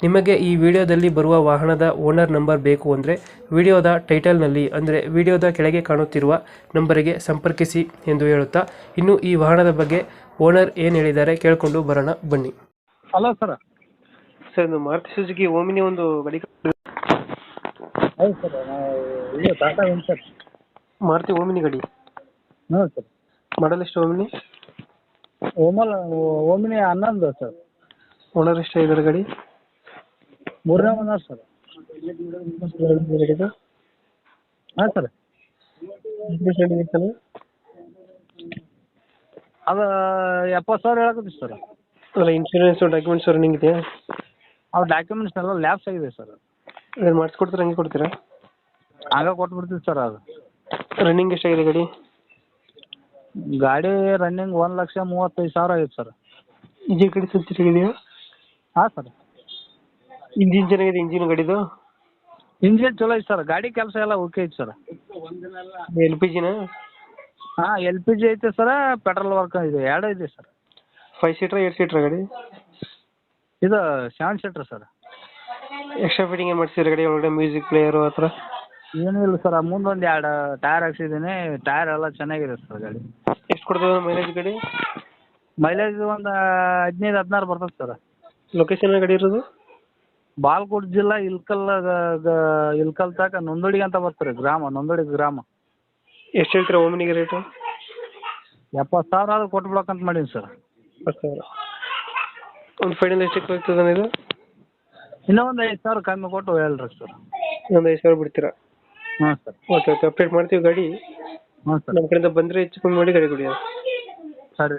ನಿಮಗೆ ಈ ವಿಡಿಯೋದಲ್ಲಿ ಬರುವ ವಾಹನದ ಓನರ್ ನಂಬರ್ ಬೇಕು ಅಂದರೆ ವಿಡಿಯೋದ ಟೈಟಲ್ನಲ್ಲಿ ಅಂದರೆ ವಿಡಿಯೋದ ಕೆಳಗೆ ಕಾಣುತ್ತಿರುವ ನಂಬರಿಗೆ ಸಂಪರ್ಕಿಸಿ ಎಂದು ಹೇಳುತ್ತಾ ಇನ್ನು ಈ ವಾಹನದ ಬಗ್ಗೆ ಓನರ್ ಏನು ಹೇಳಿದ್ದಾರೆ ಕೇಳಿಕೊಂಡು ಬರೋಣ ಬನ್ನಿ. Hello sir sir Maruti Suzuki omni ಒಂದು ಗಡಿ ಹೌದು ಸರ್ ಇದು ಟಾಟಾ ಸರ್ ಮಾರುತಿ ಓಮಿನಿ ಗಾಡಿ? ಹ್ಞೂ ಸರ್ ಮಾಡಲ್ ಎಷ್ಟು ಓಮಿನಿ? ಓಮಲ್ ಓಮಿನಿ ಹನ್ನೊಂದು ಸರ್ ಓನರ್ ಎಷ್ಟು ಇದ್ದಾರೆ ಗಾಡಿ? ಮೂರನೇ ಓನರ್ ಸರ್ ಹಾಂ ಸರ್. ಅದು ಎಪ್ಪತ್ತು ಸಾವಿರ ಹೇಳಕತ್ತಿ ಸರ್. ಅಲ್ಲ ಇನ್ಶೂರೆನ್ಸ್ ಡಾಕ್ಯುಮೆಂಟ್ಸ್ ರನ್ನಿಂಗ್ ಇದೆಯಾ? ಆ ಡಾಕ್ಯುಮೆಂಟ್ಸ್ ಎಲ್ಲ ಲ್ಯಾಬ್ಸ್ ಆಗಿದೆ ಸರ್. ಏನು ಮಾಡಿಸ್ಕೊಡ್ತೀರಾ ಹಂಗೆ ಕೊಡ್ತೀರಾ? ಆಗ ಕೊಟ್ಬಿಡ್ತೀವಿ ಸರ್ ಅದು. ರನ್ನಿಂಗ್ ಎಷ್ಟಾಗಿದೆ ಗಾಡಿ? ಗಾಡಿ ರನ್ನಿಂಗ್ ಒಂದು ಲಕ್ಷ ಮೂವತ್ತೈದು ಸಾವಿರ ಆಗೈತೆ ಸರ್. ಇಂಜಿನ್ ಕಡೆ ಸ್ವಲ್ಪ ಹಾಂ ಸರ್. ಇಂಜಿನ್ ಚೆನ್ನಾಗಿದೆ ಇಂಜಿನ್ ಗಾಡಿದು? ಇಂಜಿನ್ ಚಲೋ ಐತೆ ಸರ್ ಗಾಡಿ ಕೆಲಸ ಎಲ್ಲ ಓಕೆ ಐತೆ ಸರ್. ಎಲ್ ಪಿ ಜಿನ? ಹಾಂ ಎಲ್ ಪಿ ಜಿ ಐತೆ ಸರ ಪೆಟ್ರೋಲ್ ವರ್ಕ್ ಇದೆ ಎರಡು ಇದೆ sir. Five seater eight seater ಗಾಡಿ? ಇದು seven seater sir. Extra fitting ಏನು ಮಾಡ್ಸಿದ್ರೆ ಗಾಡಿ ಒಳಗಡೆ ಮ್ಯೂಸಿಕ್ ಪ್ಲೇಯರು ಆ ಥರ? ಏನೂ ಇಲ್ಲ ಸರ್ ಮುಂದೊಂದು ಎರಡು ಟೈರ್ ಹಾಕ್ಸಿದ್ದೀನಿ ಟೈರ್ ಎಲ್ಲ ಚೆನ್ನಾಗಿದೆ ಸರ್ ಗಾಡಿ. ಎಷ್ಟು ಕೊಡ್ತದೆ ಮೈಲೇಜ್ ಗಾಡಿ? ಮೈಲೇಜ್ ಒಂದು ಹದಿನೈದು ಹದಿನಾರು ಬರ್ತದೆ ಸರ್. ಲೊಕೇಶನ್ ಗಾಡಿ ಇರೋದು? ಬಾಲ್ಕೋಟ್ ಜಿಲ್ಲಾ ಇಲ್ಕಲ್ ಇಲ್ಕಲ್ ತಾಕ ನೊಂದೋಡಿ ಅಂತ ಬರ್ತಾರೆ ಗ್ರಾಮ ನೊಂದೋಡಿ ಗ್ರಾಮ. ಎಷ್ಟು ಹೇಳ್ತೀರಾ ಓಮಿನಿಗೆ ರೇಟು? ಎಪ್ಪತ್ತು ಸಾವಿರ ಆದ್ರೆ ಕೊಟ್ಬಿಡಕ್ಕಂತ ಮಾಡೀನಿ ಸರ್. ಸಾವಿರ. ಒಂದು ಫೈನಲ್ ಎಷ್ಟಕ್ಕೆ ಆಗ್ತದೆ ಇದು ಇನ್ನೂ ಒಂದು ಐದು ಸಾವಿರ ಕಮ್ಮಿ ಕೊಟ್ಟು ಹೇಳ್ರಿ ಸರ್. ಒಂದು ಐದು ಸಾವಿರ ಬಿಡ್ತೀರಾ? ಹಾಂ ಸರ್. ಓಕೆ ಓಕೆ ಅಪ್ಡೇಟ್ ಮಾಡ್ತೀವಿ ಗಾಡಿ. ಹಾಂ ಸರ್. ನಮ್ಮ ಕಡೆಯಿಂದ ಬಂದರೆ ಹೆಚ್ಚು ಕಮ್ಮಿ ಮಾಡಿ ಗಾಡಿ ಕೊಡಿ. ಸರಿ.